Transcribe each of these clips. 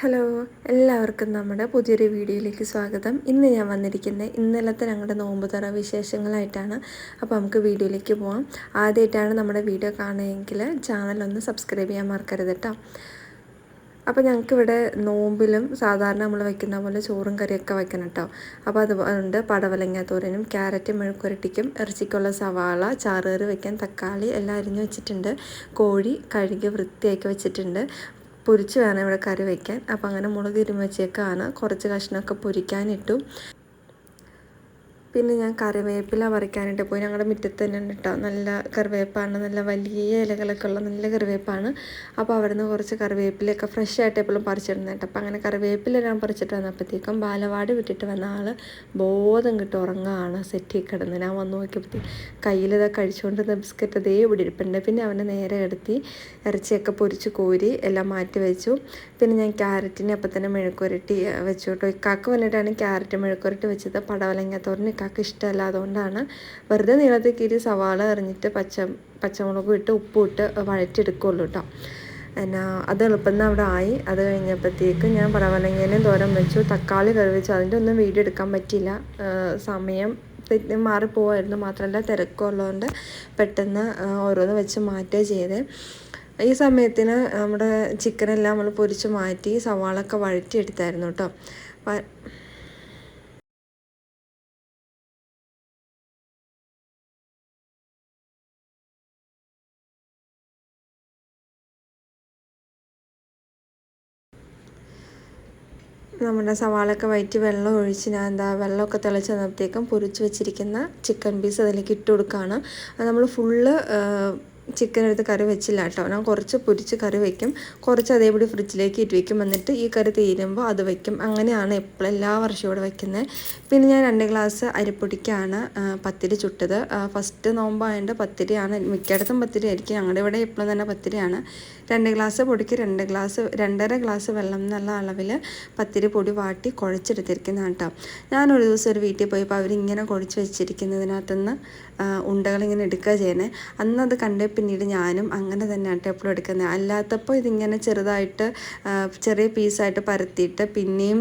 Hello എല്ലാവർക്കും നമ്മുടെ പുതിയൊരു വീഡിയോയിലേക്ക് സ്വാഗതം. ഇന്ന് ഞാൻ വന്നിരിക്കുന്നത് ഇന്നലത്തെ ഞങ്ങളുടെ നോമ്പ് തറ വിശേഷങ്ങളായിട്ടാണ്. അപ്പോൾ നമുക്ക് വീഡിയോയിലേക്ക് പോവാം. ആദ്യമായിട്ടാണ് നമ്മുടെ വീഡിയോ കാണുകയെങ്കിൽ ചാനലൊന്ന് സബ്സ്ക്രൈബ് ചെയ്യാൻ മറക്കരുത് കേട്ടോ അപ്പോൾ ഞങ്ങൾക്കിവിടെ നോമ്പിലും സാധാരണ നമ്മൾ വയ്ക്കുന്ന പോലെ ചോറും കറിയൊക്കെ വയ്ക്കണം കേട്ടോ അപ്പോൾ അതുകൊണ്ട് പടവലങ്ങ തോരനും ക്യാരറ്റ് മെഴുക്കുരട്ടിക്കും ഇറച്ചിക്കുള്ള സവാള ചാറുകറി വയ്ക്കാൻ തക്കാളി എല്ലാം അരിഞ്ഞ് വെച്ചിട്ടുണ്ട്. കോഴി കഴുകി വൃത്തിയാക്കി വെച്ചിട്ടുണ്ട്. പൊരിച്ച് വേണം ഇവിടെ കറി വയ്ക്കാൻ. അപ്പോൾ അങ്ങനെ മുളക് തിരുമ്മച്ചേക്കാണ് കുറച്ച് കഷ്ണമൊക്കെ പൊരിക്കാനിട്ടു. പിന്നെ ഞാൻ കറിവേപ്പില പറിക്കാനായിട്ട് പോയി. ഞങ്ങളുടെ മുറ്റത്ത് തന്നെ ഉണ്ട് കേട്ടോ നല്ല കറിവേപ്പാണ്. നല്ല വലിയ ഇലകളൊക്കെ ഉള്ള നല്ല കറിവേപ്പാണ്. അപ്പോൾ അവിടുന്ന് കുറച്ച് കറിവേപ്പിലൊക്കെ ഫ്രഷ് ആയിട്ട് എപ്പോഴും പറിച്ചിടുന്നത് കേട്ടോ. അപ്പോൾ അങ്ങനെ കറിവേപ്പില ഞാൻ പറിച്ചിട്ട് വന്നപ്പോഴത്തേക്കും ബാലവാടി വിട്ടിട്ട് വന്ന ആൾ ബോധം കിട്ടും ഉറങ്ങാണ് സെറ്റി കിടന്ന്. ഞാൻ വന്ന് നോക്കിയപ്പോഴത്തേക്ക് കയ്യിലിതാ കഴിച്ചുകൊണ്ടിരുന്ന ബിസ്ക്കറ്റ് അതേ ഇവിടെ ഇരിപ്പുണ്ട്. പിന്നെ അവനെ നേരെ എടുത്തി ഇറച്ചിയൊക്കെ പൊരിച്ച് കോരി എല്ലാം മാറ്റി വെച്ചു. പിന്നെ ഞാൻ ക്യാരറ്റിനെ അപ്പം തന്നെ മെഴുക്കുരട്ടി വെച്ചു കേട്ടോ. ഇക്കാക്ക് വന്നിട്ടാണ് ക്യാരറ്റ് മെഴുക്കുരട്ടി വെച്ചത്. പടവലങ്ങ ഇക്കാക്ക് ഇഷ്ടമല്ല. അതുകൊണ്ടാണ് വെറുതെ നീളത്തിൽ കീറി സവാള എറിഞ്ഞിട്ട് പച്ച പച്ചമുളകും ഇട്ട് ഉപ്പും ഇട്ട് വഴറ്റിയെടുക്കുള്ളൂ കേട്ടോ. എന്നാ അത് എളുപ്പം അവിടെ ആയി. അത് കഴിഞ്ഞപ്പോഴത്തേക്ക് ഞാൻ പടവലങ്ങയിലും തോരൻ വെച്ചു. തക്കാളി കറി വെച്ചു. അതിന്റെ ഒന്നും വീഡിയോ എടുക്കാൻ പറ്റിയില്ല. സമയം തെറ്റി മാറിപ്പോവായിരുന്നു മാത്രമല്ല തിരക്കുള്ളതുകൊണ്ട് പെട്ടെന്ന് ഓരോന്ന് വെച്ച് മാറ്റുക ചെയ്തേ. ഈ സമയത്തിന് നമ്മുടെ ചിക്കനെല്ലാം നമ്മൾ പൊരിച്ച് മാറ്റി സവാളൊക്കെ വഴറ്റിയെടുത്തായിരുന്നു കേട്ടോ. നമ്മുടെ സവാളൊക്കെ വയറ്റി വെള്ളം ഒഴിച്ച് ഞാൻ എന്താ വെള്ളമൊക്കെ തിളച്ച് വന്നപ്പോഴത്തേക്കും പൊരിച്ച് വെച്ചിരിക്കുന്ന ചിക്കൻ പീസ് അതിലേക്ക് ഇട്ട് കൊടുക്കുകയാണ്. നമ്മൾ ഫുള്ള് ചിക്കൻ എടുത്ത് കറി വെച്ചില്ല കേട്ടോ. ഞാൻ കുറച്ച് പൊരിച്ച് കറി വയ്ക്കും കുറച്ച് അതേപടി ഫ്രിഡ്ജിലേക്ക് ഇട്ട് വയ്ക്കും എന്നിട്ട് ഈ കറി തീരുമ്പോൾ അത് വയ്ക്കും അങ്ങനെയാണ് എപ്പോഴും എല്ലാ വർഷവും ഇവിടെ വയ്ക്കുന്നത് പിന്നെ ഞാൻ രണ്ട് ഗ്ലാസ് അരിപ്പൊടിക്കാണ് പത്തിരി ചുട്ടത്. ഫസ്റ്റ് നോമ്പായതുകൊണ്ട് പത്തിരിയാണ്. മിക്കയിടത്തും പത്തിരി ആയിരിക്കും. ഞങ്ങളുടെ ഇവിടെ എപ്പോഴും തന്നെ പത്തിരിയാണ്. രണ്ട് ഗ്ലാസ് പൊടിക്ക് രണ്ട് ഗ്ലാസ് രണ്ടര ഗ്ലാസ് വെള്ളം എന്നുള്ള അളവിൽ പത്തിരി പൊടി വാട്ടി കുഴച്ചെടുത്തിരിക്കുന്ന കേട്ടോ. ഞാനൊരു ദിവസം ഒരു വീട്ടിൽ പോയപ്പോൾ അവരിങ്ങനെ കുഴച്ച് വെച്ചിരിക്കുന്നതിനകത്തുനിന്ന് ഉണ്ടകളിങ്ങനെ എടുക്കുക ചെയ്യുന്നത് അന്നത് കണ്ട് പിന്നീട് ഞാനും അങ്ങനെ തന്നെ ആട്ടോ എപ്പോഴും എടുക്കുന്നത്. അല്ലാത്തപ്പോൾ ഇതിങ്ങനെ ചെറുതായിട്ട് ചെറിയ പീസായിട്ട് പരത്തിയിട്ട് പിന്നെയും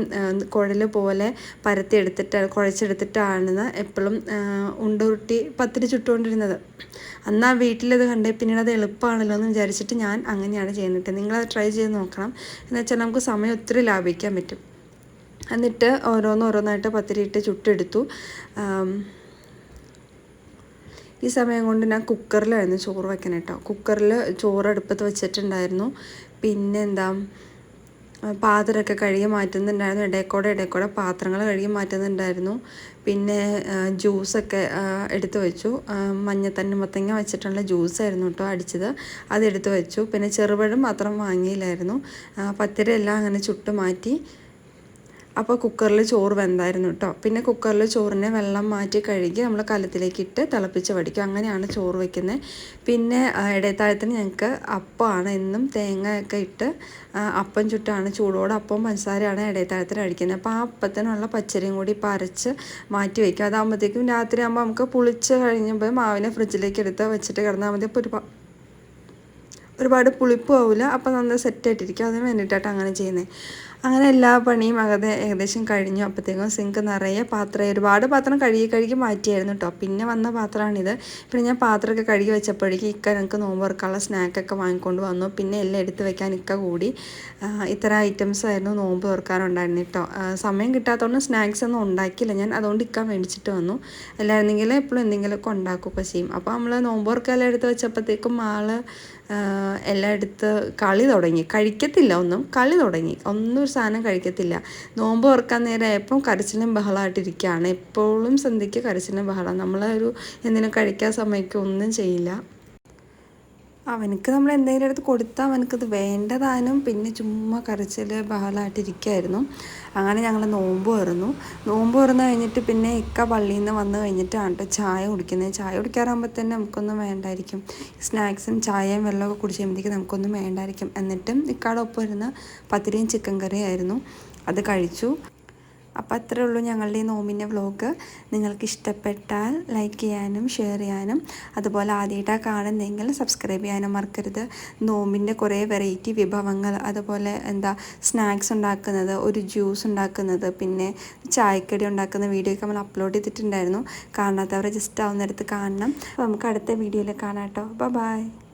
കുഴൽ പോലെ പരത്തി എടുത്തിട്ട് കുഴച്ചെടുത്തിട്ടാണ് എപ്പോഴും ഉണ്ടുരുട്ടി പത്തിരി ചുട്ടുകൊണ്ടിരുന്നത്. അന്ന് ആ വീട്ടിലത് കണ്ടേ പിന്നീട് അത് എളുപ്പമാണല്ലോ എന്ന് വിചാരിച്ചിട്ട് ഞാൻ അങ്ങനെയാണ് ചെയ്യുന്നത്. നിങ്ങളത് ട്രൈ ചെയ്ത് നോക്കണം. എന്ന് വെച്ചാൽ നമുക്ക് സമയം ഒത്തിരി ലാഭിക്കാൻ പറ്റും. എന്നിട്ട് ഓരോന്നോരോന്നായിട്ട് പത്തിരിയിട്ട് ചുട്ടെടുത്തു. ഈ സമയം കൊണ്ട് ഞാൻ കുക്കറിലായിരുന്നു ചോറ് വെക്കാൻ കേട്ടോ കുക്കറിൽ ചോറ് അടുപ്പത്ത് വെച്ചിട്ടുണ്ടായിരുന്നു. പിന്നെ എന്താ പാത്രമൊക്കെ കഴുകി മാറ്റുന്നുണ്ടായിരുന്നു. ഇടയ്ക്കൂടെ ഇടയ്ക്കൂടെ പാത്രങ്ങൾ കഴുകി മാറ്റുന്നുണ്ടായിരുന്നു. പിന്നെ ജ്യൂസൊക്കെ എടുത്തു വെച്ചു. മഞ്ഞത്തന്നെ മത്തങ്ങ വെച്ചിട്ടുള്ള ജ്യൂസായിരുന്നു കേട്ടോ അടിച്ചത്. അതെടുത്ത് വെച്ചു. പിന്നെ ചെറുപഴം മാത്രം വാങ്ങിയില്ലായിരുന്നു. പത്തിരയെല്ലാം അങ്ങനെ ചുട്ടു മാറ്റി. അപ്പോൾ കുക്കറിൽ ചോറ് വെന്തായിരുന്നു കേട്ടോ പിന്നെ കുക്കറിൽ ചോറിനെ വെള്ളം മാറ്റി കഴുകി നമ്മൾ കലത്തിലേക്ക് ഇട്ട് തിളപ്പിച്ച് വടിക്കും. അങ്ങനെയാണ് ചോറ് വയ്ക്കുന്നത് പിന്നെ ഇടയത്താഴത്തിന് ഞങ്ങൾക്ക് അപ്പമാണ് എന്നും തേങ്ങയൊക്കെ ഇട്ട് അപ്പം ചുട്ടാണ് ചൂടോടെ അപ്പം പഞ്ചസാരയാണ് ഇടയത്താഴത്തിന് അടിക്കുന്നത് അപ്പോൾ ആ അപ്പത്തിനുള്ള പച്ചരിയും കൂടി അരച്ച് മാറ്റി വയ്ക്കും അതാകുമ്പോഴത്തേക്കും രാത്രി ആകുമ്പോൾ നമുക്ക് പുളിച്ച് കഴിഞ്ഞപ്പോൾ മാവിനെ ഫ്രിഡ്ജിലേക്ക് എടുത്ത് വെച്ചിട്ട് കിടന്നാൽ മതി. അപ്പോൾ ഒരുപാട് ഒരുപാട് പുളിപ്പും ആവില്ല അപ്പോൾ നന്നായി സെറ്റായിട്ടിരിക്കും അതിന് വേണ്ടിയിട്ടാണ് അങ്ങനെ ചെയ്യുന്നത് അങ്ങനെ എല്ലാ പണിയും അകതെ ഏകദേശം കഴിഞ്ഞു. അപ്പോഴത്തേക്കും സിങ്ക് നിറയെ പാത്രം ഒരുപാട് പാത്രം കഴുകി കഴുകി മാറ്റിയായിരുന്നു കേട്ടോ പിന്നെ വന്ന പാത്രമാണിത്. പിന്നെ ഞാൻ പാത്രമൊക്കെ കഴുകി വെച്ചപ്പോഴേക്കും ഇക്ക ഞങ്ങൾക്ക് നോമ്പ് തുറക്കാനുള്ള സ്നാക്കൊക്കെ വാങ്ങിക്കൊണ്ട് വന്നു. പിന്നെ എല്ലാം എടുത്ത് വെക്കാൻ ഇക്ക കൂടി. ഇത്ര ഐറ്റംസ് ആയിരുന്നു നോമ്പ് തുറക്കാറുണ്ടായിരുന്നു കേട്ടോ സമയം കിട്ടാത്തതുകൊണ്ട് സ്നാക്സ് ഒന്നും ഉണ്ടാക്കിയില്ല ഞാൻ. അതുകൊണ്ട് ഇക്കാൻ മേടിച്ചിട്ട് വന്നു. അല്ലായിരുന്നെങ്കിൽ എപ്പോഴും എന്തെങ്കിലുമൊക്കെ ഉണ്ടാക്കുകയൊക്കെ ചെയ്യും. അപ്പോൾ നമ്മൾ നോമ്പ് തുറക്കെല്ലാം എടുത്ത് വെച്ചപ്പോഴത്തേക്കും ആൾ എല്ലാം എടുത്ത് കളി തുടങ്ങി. കഴിക്കത്തില്ല ഒന്നും. കളി തുടങ്ങി. ഒന്നും ഒരു സാധനം കഴിക്കത്തില്ല. നോമ്പ് ഓർക്കാൻ നേരം എപ്പം കരച്ചിലും ബഹളമായിട്ടിരിക്കുകയാണ്. എപ്പോഴും സന്ധ്യയ്ക്ക് കരച്ചിലും ബഹളം നമ്മളൊരു എന്തിനും കഴിക്കാൻ സമയത്ത് ഒന്നും ചെയ്യില്ല. അവനക്ക് നമ്മൾ എന്തെങ്കിലും എടുത്ത് കൊടുത്താൽ അവനക്കത് വേണ്ടതാനും പിന്നെ ചുമ്മാ കരച്ചിൽ ബഹളമായിട്ടിരിക്കുമായിരുന്നു അങ്ങനെ ഞങ്ങൾ നോമ്പ് തുറന്നു. നോമ്പ് തുറന്നു കഴിഞ്ഞിട്ട് പിന്നെ ഇക്ക പള്ളിയിൽ നിന്ന് വന്നു കഴിഞ്ഞിട്ടാണ് കേട്ടോ ചായ കുടിക്കുന്നത്. ചായ കുടിക്കാറാകുമ്പോൾ തന്നെ നമുക്കൊന്നും വേണ്ടായിരിക്കും. സ്നാക്സും ചായയും വെള്ളമൊക്കെ കുടിച്ച് കഴിയുമ്പോഴത്തേക്ക് നമുക്കൊന്നും വേണ്ടായിരിക്കും. എന്നിട്ടും ഇക്കാടൊപ്പം വരുന്ന പത്തിരിയും ചിക്കൻ കറിയായിരുന്നു അത് കഴിച്ചു. അപ്പോൾ അത്രേ ഉള്ളൂ ഞങ്ങളുടെ ഈ നോമിന്റെ വ്ലോഗ്. നിങ്ങൾക്ക് ഇഷ്ടപ്പെട്ടാൽ ലൈക്ക് ചെയ്യാനും ഷെയർ ചെയ്യാനും അതുപോലെ ആദ്യമായിട്ടാണ് കാണുന്നതെങ്കിൽ സബ്സ്ക്രൈബ് ചെയ്യാനും മറക്കരുത്. നോമിന്റെ കുറേ വെറൈറ്റി വിഭവങ്ങൾ അതുപോലെ എന്താ സ്നാക്സ് ഉണ്ടാക്കുന്നത് ഒരു ജ്യൂസ് ഉണ്ടാക്കുന്നത് പിന്നെ ചായക്കടി ഉണ്ടാക്കുന്ന വീഡിയോ ഒക്കെ നമ്മൾ അപ്ലോഡ് ചെയ്തിട്ടുണ്ടായിരുന്നു. കാണാത്തവരെ ജസ്റ്റ് ആവുന്നിടത്ത് കാണണം. അപ്പോൾ നമുക്ക് അടുത്ത വീഡിയോയിൽ കാണാം കേട്ടോ. ബൈ